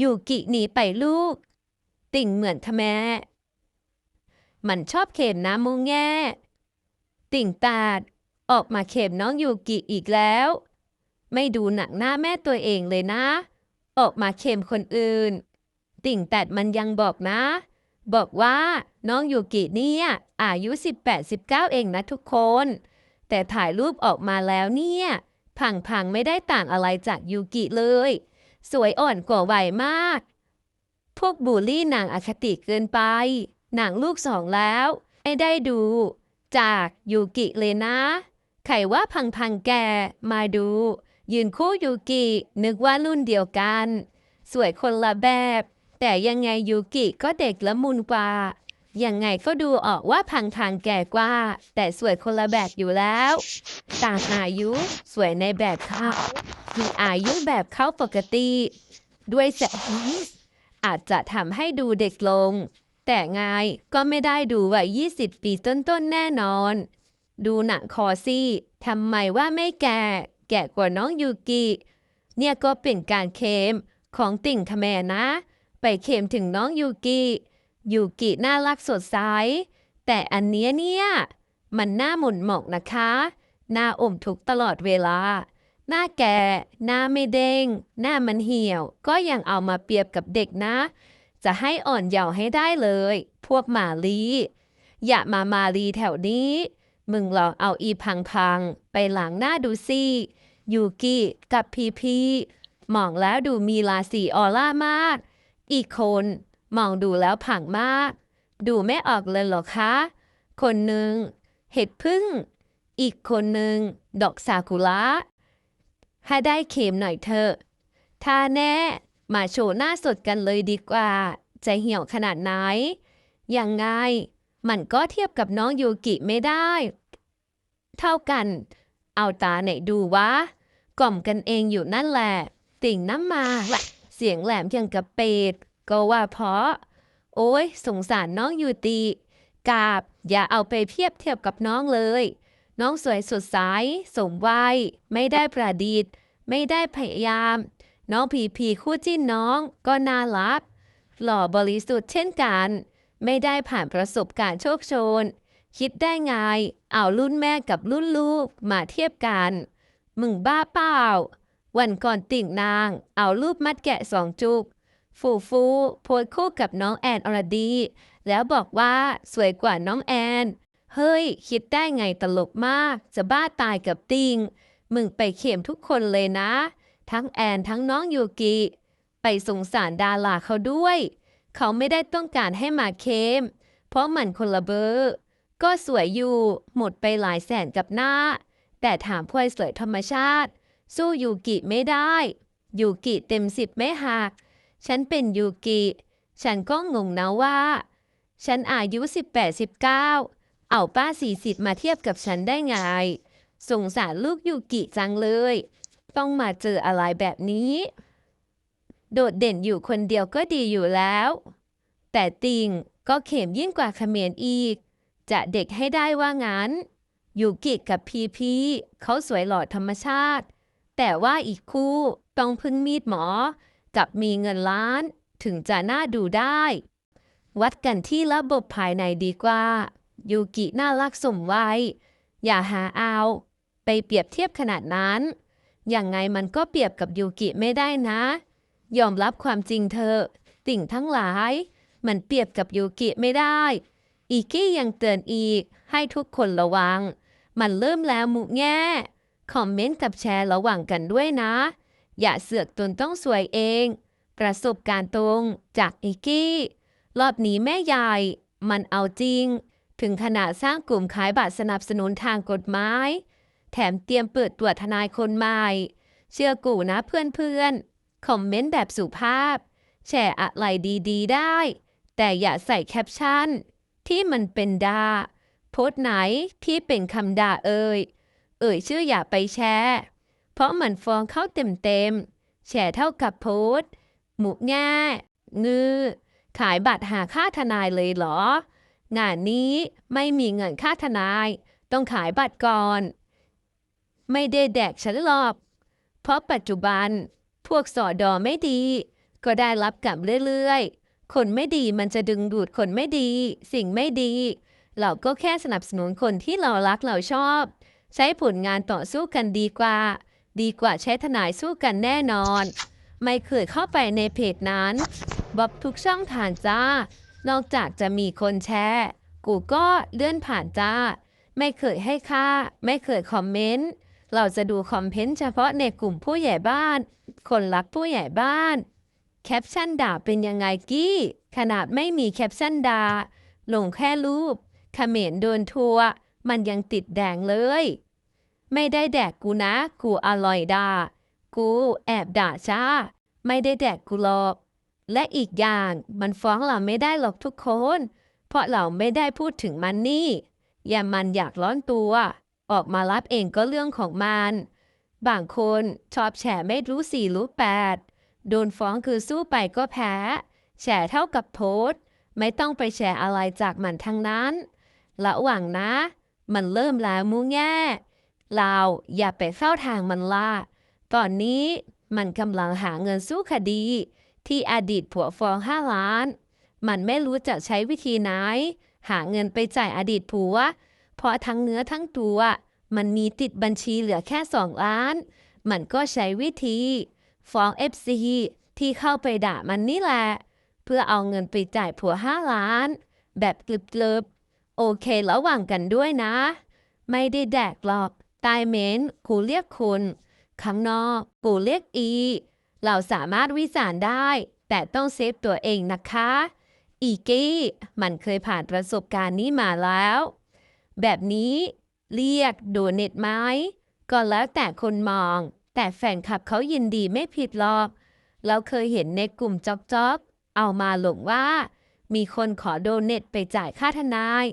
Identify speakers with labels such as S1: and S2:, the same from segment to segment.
S1: ยูกิหนีไปลูก ติ่งเหมือนทแมมันชอบเข็มน้ำมูแง่ ติ่งตาด ออกมาเข็มน้องยูกิอีกแล้ว ไม่ดูหนักหน้าแม่ตัวเองเลยนะ ออกมาเข็มคนอื่น ติ่งแตดมันยังบอกนะ บอกว่าน้องยูกิเนี่ยอายุ 18-19 เองนะทุกคน แต่ถ่ายรูปออกมาแล้วเนี่ยพังๆไม่ได้ต่างอะไรจากยูกิเลย สวยอ่อนกว่าวัยมาก พวกบูลลี่นางอคติเกินไป หนังลูกสองแล้วไม่ได้ดู จากยูกิเลยนะใครว่าพังๆแกมาดู ยืนคู่ยูกิ นึกว่ารุ่นเดียวกัน สวยคนละแบบ แต่ยังไงยูกิก็เด็กละมุนกว่ายังไงก็ดูออกว่าพังทางแก่กว่า แต่สวยคนละแบบอยู่แล้ว ต่างอายุ สวยในแบบเขา มีอายุแบบเขาปกติ ด้วยแสอาจจะทำให้ดูเด็กลง แต่ไงก็ไม่ได้ดูว่า 20 ปีต้นๆ แน่นอน ดูหนังคอซี่ทำไมว่าไม่แก่ แก่กว่าน้องยูกิ เนี่ยก็เป็นการเคมของติ่งคแมนะ ไปเคมถึงน้องยูกิ ยูกิน่ารักสดใส แต่อันเนี้ยเนี่ย มันหน้าหมุนหมอกนะคะ หน้าอมทุกตลอดเวลา หน้าแก่ หน้าไม่เด้ง หน้ามันเหี่ยว ก็ยังเอามาเปรียบกับเด็กนะ จะให้อ่อนเยาว์ให้ได้เลย พวกหมาลีอย่ามามาลีแถวนี้ มึงลองเอาอีพังพังไปหลังหน้าดูสิยูกิกับพีพีมองแล้วดูมีราศีออร่ามาก อีกคนมองดูแล้วผังมาก ดูไม่ออกเลยเหรอคะ คนหนึ่งเห็ดพึ่ง อีกคนหนึ่งดอกซากุระ ให้ได้เข็มหน่อยเถอะถ้าแน่มาโชว์หน้าสดกันเลยดีกว่า จะเหี่ยวขนาดไหน ยังไง มันก็เทียบกับน้องยูกิไม่ได้ เท่ากัน เอาตาไหนดูวะ กล่อมกันเองอยู่นั่นแหละ ติ่งน้ำมาหละเสียงแหลมอย่างกับเป็ด ก็ว่าเพราะ โอ้ยสงสารน้องยูติกาบ อย่าเอาไปเทียบเทียบกับน้องเลย น้องสวยสดใสสมวัย ไม่ได้ประดิษฐ์ ไม่ได้พยายาม น้องพีพีคู่จิ้นน้องก็น่ารัก หล่อบริสุทธิ์เช่นกัน ไม่ได้ผ่านประสบการณ์โชคโชน คิดได้ไง เอารุ่นแม่กับรุ่นลูกมาเทียบกัน มึงบ้าเปล่า วันก่อนติ่งนาง เอารูปมัดแกะสองจุกฟูฟูโพสคู่กับน้องแอนอรดี แล้วบอกว่าสวยกว่าน้องแอน เฮ้ย คิดได้ไงตลกมาก จะบ้าตายกับติง มึงไปเข็มทุกคนเลยนะ ทั้งแอนทั้งน้องยูกิ ไปสงสารดาราเขาด้วย เขาไม่ได้ต้องการให้มาเค็ม เพราะมันคนละเบอร์ ก็สวยอยู่ หมดไปหลายแสนกับหน้า แต่ถามพวยสวยธรรมชาติ สู้ยูกิไม่ได้ ยูกิเต็มสิบไม่หัก ฉันเป็นยูกิ ฉันก็งงนะว่า ฉันอายุ 18-19 เอาป้า 40 มาเทียบกับฉันได้ไง สงสารลูกยูกิจังเลย ต้องมาเจออะไรแบบนี้ โดดเด่นอยู่คนเดียวก็ดีอยู่แล้ว แต่ติงก็เข็มยิ่งกว่าเขมรอีก จะเด็กให้ได้ว่างั้น ยูกิกับพีพีเขาสวยหล่อธรรมชาติ แต่ว่าอีกคู่ต้องพึ่งมีดหมอ กับมีเงินล้านถึงจะน่าดูได้ วัดกันที่ระบบภายในดีกว่า ยูกิน่ารักสมวัยอย่าหาเอา ไปเปรียบเทียบขนาดนั้น อย่างไงมันก็เปรียบกับยูกิไม่ได้นะ ยอมรับความจริงเธอ ติ่งทั้งหลาย มันเปรียบกับยูกิไม่ได้ อีกี้ยังเตือนอีก ให้ทุกคนระวัง มันเริ่มแล้วมุแง่ คอมเมนต์กับแชร์ระหว่างกันด้วยนะ อย่าเสือกตนต้องสวยเอง ประสบการณ์ตรงจากอีกี้ รอบนี้แม่ใหญ่ มันเอาจริง ถึงขนาดสร้างกลุ่มขายบัตรสนับสนุนทางกฎหมาย แถมเตรียมเปิดตัวทนายคนใหม่ เชื่อกูนะเพื่อนๆ คอมเมนต์แบบสุภาพ แชร์อะไรดีๆ ได้ แต่อย่าใส่แคปชั่น ที่มันเป็นดาโพสต์ไหนที่เป็นคำด่าเอ่ย เอ่ยชื่ออย่าไปแชร์ เพราะมันฟ้องเข้าเต็มๆ แชร์เท่ากับโพสต์หมุกแง่งือขายบัตรหาค่าทนายเลยเหรอ งานนี้ไม่มีเงินค่าทนาย ต้องขายบัตรก่อน ไม่ได้แดกฉันหรอกเพราะปัจจุบัน พวกสอดอไม่ดี ก็ได้รับกลับเรื่อยๆ คนไม่ดีมันจะดึงดูดคนไม่ดี สิ่งไม่ดี เราก็แค่สนับสนุนคนที่เรารักเราชอบ ใช้ผลงานต่อสู้กันดีกว่า ดีกว่าใช้ทนายสู้กันแน่นอน ไม่เคยเข้าไปในเพจนั้นบล็อกทุกช่องทางจ้า นอกจากจะมีคนแชร์ กูก็เลื่อนผ่านจ้า ไม่เคยให้ค่า ไม่เคยคอมเมนต์ เราจะดูคอมเมนต์เฉพาะในกลุ่มผู้ใหญ่บ้าน คนรักผู้ใหญ่บ้าน แคปชั่นด่าเป็นยังไงกี้ ขนาดไม่มีแคปชั่นด่าลงแค่รูปเขมรโดนทัวร์มันยังติดแดงเลย ไม่ได้แดกกูนะ กูอร่อยด่า กูแอบด่าช้า ไม่ได้แดกกูหรอก และอีกอย่างมันฟ้องเราไม่ได้หรอกทุกคน เพราะเราไม่ได้พูดถึงมันนี่ อย่ามันอยากร้อนตัว ออกมารับเองก็เรื่องของมัน บางคนชอบแฉไม่รู้สี่รู้แปด โดนฟ้องคือสู้ไปก็แพ้ แฉเท่ากับโพสต์ไม่ต้องไปแฉอะไรจากมันทั้งนั้น ระหว่างนะ มันเริ่มแล้วมูแง่ เราอย่าไปเข้าทางมันละตอนนี้มันกำลังหาเงินสู้คดี ที่อดีตผัวฟ้องห้าล้าน มันไม่รู้จะใช้วิธีไหน หาเงินไปจ่ายอดีตผัว เพราะทั้งเนื้อทั้งตัวมันมีติดบัญชีเหลือแค่สองล้าน มันก็ใช้วิธีฟ้อง FC ที่เข้าไปด่ามันนี่แหละ เพื่อเอาเงินไปจ่ายผัวห้าล้าน แบบกลึบๆโอเคระหว่างกันด้วยนะ ไม่ได้แดกหรอกตายเมนกูเรียกคุณข้างนอกกูเรียกอี เราสามารถวิจารณ์ได้ แต่ต้องเซฟตัวเองนะคะ อีกี้มันเคยผ่านประสบการณ์นี้มาแล้ว แบบนี้เรียกโดเน็ตไหมก็แล้วแต่คนมอง แต่แฟนคลับเขายินดีไม่ผิดหรอก เราเคยเห็นในกลุ่มจอกจอกๆเอามาหลงว่า มีคนขอโดเน็ตไปจ่ายค่าทนาย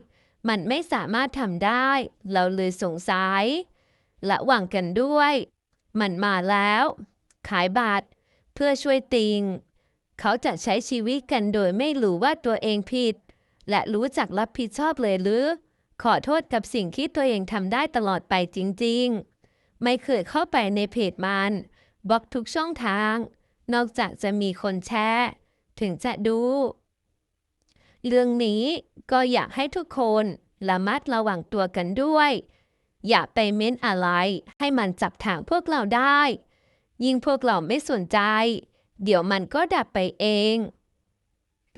S1: มันไม่สามารถทำได้ เราเลยสงสัยระหว่างกันด้วย มันมาแล้ว ขายบัตร เพื่อช่วยติง เขาจะใช้ชีวิตกันโดยไม่รู้ว่าตัวเองผิด และรู้จักรับผิดชอบเลยหรือ ขอโทษกับสิ่งที่ตัวเองทำได้ตลอดไปจริงๆ ไม่เคยเข้าไปในเพจมันบล็อกทุกช่องทาง นอกจากจะมีคนแชร์ถึงจะดู เรื่องนี้ก็อยากให้ทุกคนระมัดระวังตัวกันด้วย อย่าไปเม้นอะไรให้มันจับทางพวกเราได้ ยิ่งพวกเราไม่สนใจ เดี๋ยวมันก็ดับไปเอง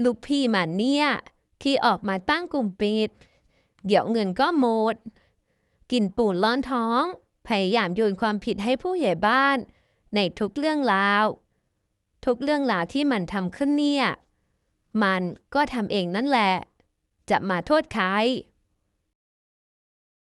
S1: ลูกพี่มันเนี่ย ที่ออกมาตั้งกลุ่มปิด เดี๋ยวเงินก็หมด กินปูนร้อนท้อง พยายามโยนความผิดให้ผู้ใหญ่บ้าน ในทุกเรื่องราว ทุกเรื่องราวที่มันทำขึ้นเนี่ย มันก็ทำเองนั่นแหละ จะมาโทษใคร